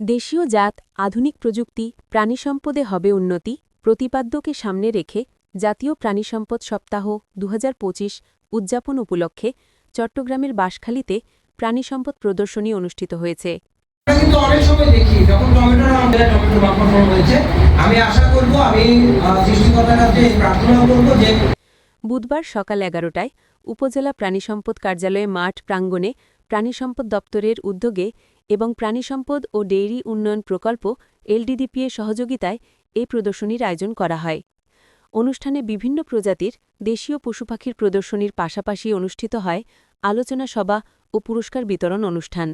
দেশীয় জাত আধুনিক প্রযুক্তি প্রাণিসম্পদে হবে উন্নতি প্রতিপাদ্যকে সামনে রেখে জাতীয় প্রাণিসম্পদ সপ্তাহ দু হাজার পঁচিশ উদযাপন উপলক্ষে চট্টগ্রামের বাঁশখালীতে প্রাণিসম্পদ প্রদর্শনী অনুষ্ঠিত হয়েছে। কিন্তু অনেক সময় দেখি যখন টমেটোর টমেটো বাপন হয়েছে আমি আশা করব আমি সৃষ্টিকর্তার কাছে প্রার্থনা করব যে বুধবার সকাল এগারোটায় উপজেলা প্রাণিসম্পদ কার্যালয়ে মাঠ প্রাঙ্গণে প্রাণিসম্পদ দপ্তরের উদ্যোগে এবং প্রাণিসম্পদ ও ডেইরি উন্নয়ন প্রকল্প এলডিডিপিএ সহযোগিতায় এ প্রদর্শনীর আয়োজন করা হয়। অনুষ্ঠানে বিভিন্ন প্রজাতির দেশীয় পশুপাখির প্রদর্শনীর পাশাপাশি অনুষ্ঠিত হয় আলোচনা সভা ও পুরস্কার বিতরণ অনুষ্ঠান।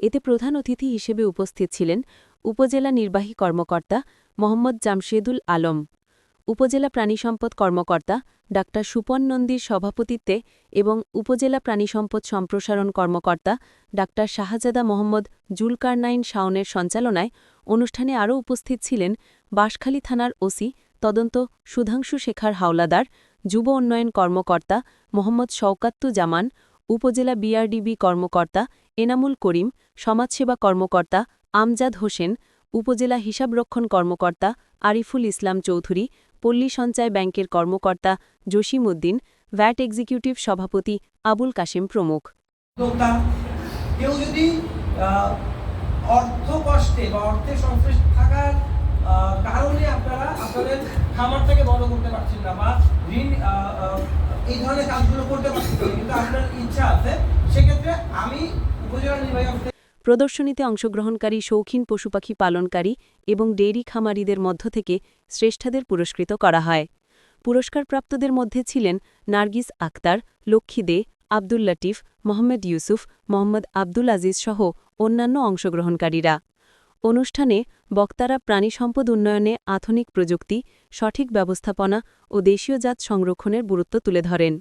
এতে প্রধান অতিথি হিসেবে উপস্থিত ছিলেন উপজেলা নির্বাহী কর্মকর্তা মোহাম্মদ জামশেদুল আলম। উপজেলা প্রাণিসম্পদ কর্মকর্তা ডা. সুপন নন্দীর সভাপতিত্বে এবং উপজেলা প্রাণিসম্পদ সম্প্রসারণ কর্মকর্তা ডা. শাহজাদা মোহাম্মদ জুলকারনাইন শাওনের সঞ্চালনায় অনুষ্ঠানে আরও উপস্থিত ছিলেন বাঁশখালী থানার ওসি তদন্ত সুধাংশু শেখার হাওলাদার, যুব উন্নয়ন কর্মকর্তা মোহাম্মদ শওকাত্তু জামান, উপজেলা বিআরডিবি কর্মকর্তা এনামুল করিম, সমাজসেবা কর্মকর্তা আমজাদ হোসেন, উপজেলা হিসাবরক্ষণ কর্মকর্তা আরিফুল ইসলাম চৌধুরী পল্লী সঞ্চয় ব্যাংকের কর্মকর্তা জসিম উদ্দিন ভ্যাট এক্সিকিউটিভ সভাপতি আবুল কাশেম প্রমুখ। কেউ যদি অর্থ কষ্টে বা অর্থে সংশ্লিষ্ট থাকার কারণে আপনারা আপনাদের খামারটাকে বড় করতে পারছেন না বা ঋণ এই ধরনের কাজগুলো করতে পারছেন কিন্তু আপনার ইচ্ছা আছে, সেক্ষেত্রে আমি উপজেলা নির্বাহী প্রদর্শনীতে অংশগ্রহণকারী শৌখিন পশুপাখি পালনকারী এবং ডেইরি খামারিদের মধ্য থেকে শ্রেষ্ঠাদের পুরস্কৃত করা হয়। পুরস্কারপ্রাপ্তদের মধ্যে ছিলেন নার্গিস আক্তার লক্ষ্মী দে, আব্দুল লটিফ মোহাম্মদ ইউসুফ, মোহাম্মদ আব্দুল আজিজ সহ অন্যান্য অংশগ্রহণকারীরা। অনুষ্ঠানে বক্তারা প্রাণী সম্পদ উন্নয়নে আধুনিক প্রযুক্তি, সঠিক ব্যবস্থাপনা ও দেশীয় জাত সংরক্ষণের গুরুত্ব তুলে ধরেন।